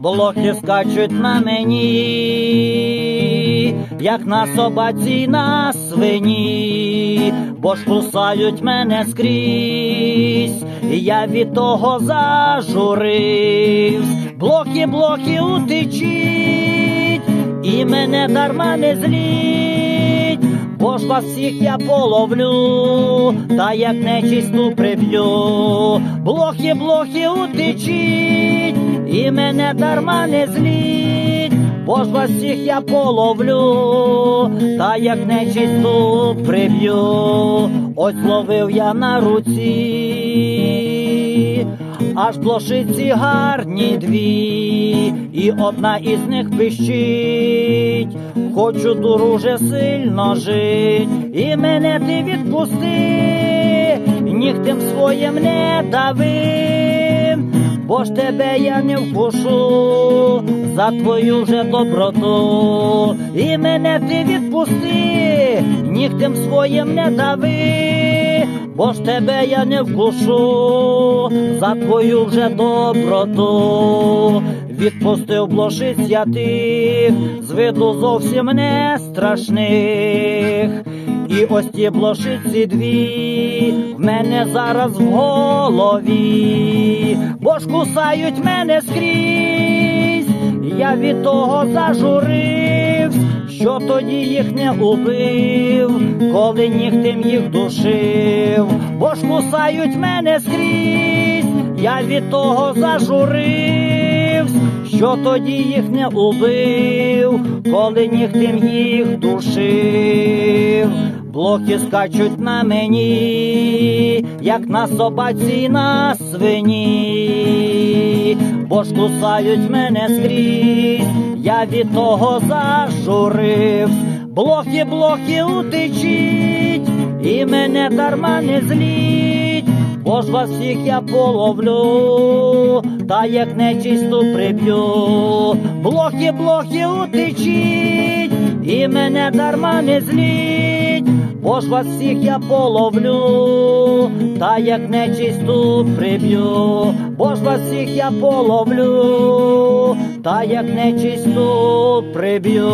блохи скачуть на мені, як на собаці на свині, бо ж кусають мене скрізь, я від того зажуривсь. Блохи, блохи, утечіть, і мене дарма не зліть, бо ж вас всіх я половлю, та як нечисту приб'ю. Блохи, блохи, утечіть, і мене дарма не зліть, бо ж вас всіх я половлю, та як нечисту приб'ю. Ось ловив я на руці, аж блошиці гарні дві, і одна із них пищить. Хочу дуже сильно жить, і мене ти відпусти, нігтем своїм не дави, бо ж тебе я не вкушу за твою же доброту, і мене ти відпусти, нігтем своїм не дави, бо ж тебе я не вкушу за твою вже доброту. Відпустив блошиць я тих, з виду зовсім не страшних. І ось ті блошиці дві в мене зараз в голові, бо ж кусають мене скрізь, я від того зажуривсь, що тоді їх не убив, коли нігтем їх душив, бо ж кусають мене скрізь, я від того зажуривсь, що тоді їх не убив, коли нігтем їх душив. Блоки скачуть на мені, як на собаці й на свині, бо ж кусають мене скрізь, я від того зажуривсь. Блоки, блоки, утечіть, і мене дарма не зліть, бо ж вас всіх я половлю, та як нечисту приб'ю. Блоки, блоки, утечіть, і мене дарма не зліть, бо ж вас всіх я половлю, та як нечисту приб'ю, бо ж вас всіх я половлю, та як нечисту приб'ю.